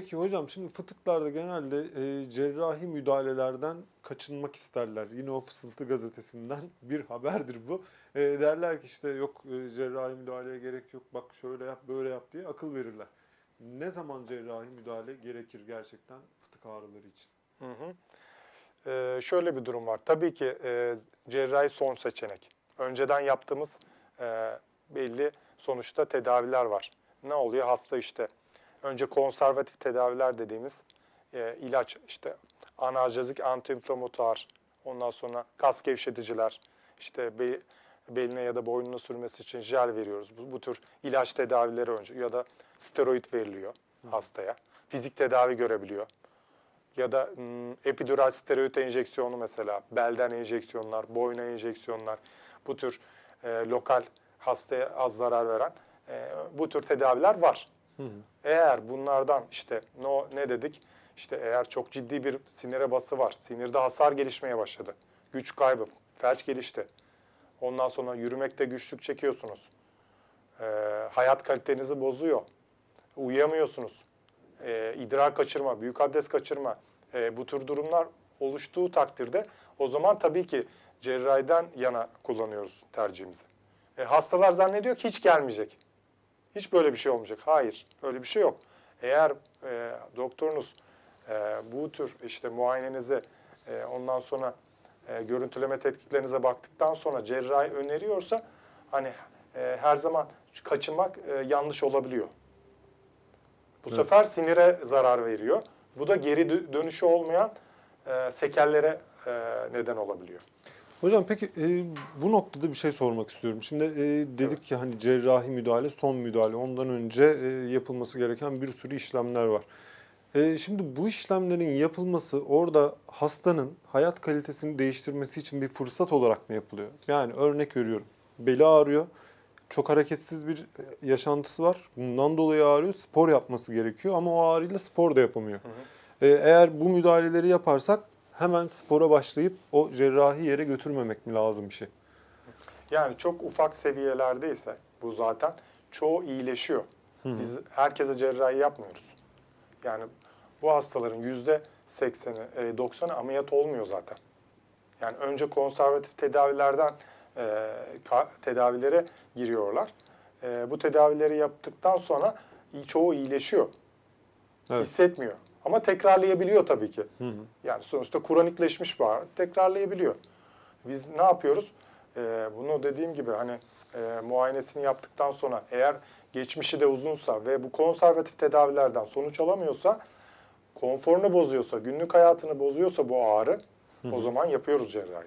Peki hocam şimdi fıtıklarda genelde e, cerrahi müdahalelerden kaçınmak isterler. Yine o Fısıltı gazetesinden bir haberdir bu. E, derler ki işte yok e, cerrahi müdahaleye gerek yok bak şöyle yap böyle yap diye akıl verirler. Ne zaman cerrahi müdahale gerekir gerçekten fıtık ağrıları için? Hı hı. Ee, şöyle bir durum var. Tabii ki e, cerrahi son seçenek. Önceden yaptığımız e, belli sonuçta tedaviler var. Ne oluyor? Hasta işte önce konservatif tedaviler dediğimiz e, ilaç işte analjezik, antiinflamatuar, ondan sonra kas gevşeticiler, işte be- beline ya da boynuna sürmesi için jel veriyoruz. Bu, bu tür ilaç tedavileri önce ya da steroid veriliyor hastaya. Fizik tedavi görebiliyor ya da mm, epidural steroid enjeksiyonu mesela, belden enjeksiyonlar, boyuna enjeksiyonlar, bu tür e, lokal hastaya az zarar veren e, bu tür tedaviler var. Eğer bunlardan işte no, ne dedik? İşte eğer çok ciddi bir sinire bası var, sinirde hasar gelişmeye başladı, güç kaybı, felç gelişti. Ondan sonra yürümekte güçlük çekiyorsunuz. E, hayat kalitenizi bozuyor. Uyuyamıyorsunuz e, idrar kaçırma, büyük abdest kaçırma e, bu tür durumlar oluştuğu takdirde o zaman tabii ki cerrahiden yana kullanıyoruz tercihimizi. E, hastalar zannediyor ki hiç gelmeyecek. Hiç böyle bir şey olmayacak. Hayır, öyle bir şey yok. Eğer e, doktorunuz e, bu tür işte muayenenize e, ondan sonra e, görüntüleme tetkiklerinize baktıktan sonra cerrahi öneriyorsa hani e, her zaman kaçınmak e, yanlış olabiliyor. Bu sefer sinire zarar veriyor. Bu da geri dö- dönüşü olmayan e, sekellere e, neden olabiliyor. Hocam peki e, bu noktada bir şey sormak istiyorum. Şimdi e, dedik ki hani cerrahi müdahale son müdahale ondan önce e, yapılması gereken bir sürü işlemler var. E, şimdi bu işlemlerin yapılması orada hastanın hayat kalitesini değiştirmesi için bir fırsat olarak mı yapılıyor? Yani örnek veriyorum beli ağrıyor. Çok hareketsiz bir e, yaşantısı var. Bundan dolayı ağrıyor. Spor yapması gerekiyor ama o ağrıyla spor da yapamıyor. E, eğer bu müdahaleleri yaparsak hemen spora başlayıp o cerrahi yere götürmemek mi lazım bir şey? Yani çok ufak seviyelerdeyse bu zaten çoğu iyileşiyor. Biz herkese cerrahi yapmıyoruz. Yani bu hastaların yüzde 80'i, e, 90'ı ameliyat olmuyor zaten. Yani önce konservatif tedavilerden e, tedavilere giriyorlar. E, bu tedavileri yaptıktan sonra çoğu iyileşiyor. Evet. Hissetmiyor. Ama tekrarlayabiliyor tabii ki. Yani sonuçta kronikleşmiş ağrı. Tekrarlayabiliyor. Biz ne yapıyoruz? Ee, bunu dediğim gibi hani e, muayenesini yaptıktan sonra eğer geçmişi de uzunsa ve bu konservatif tedavilerden sonuç alamıyorsa, konforunu bozuyorsa, günlük hayatını bozuyorsa bu ağrı o zaman yapıyoruz cerrahi.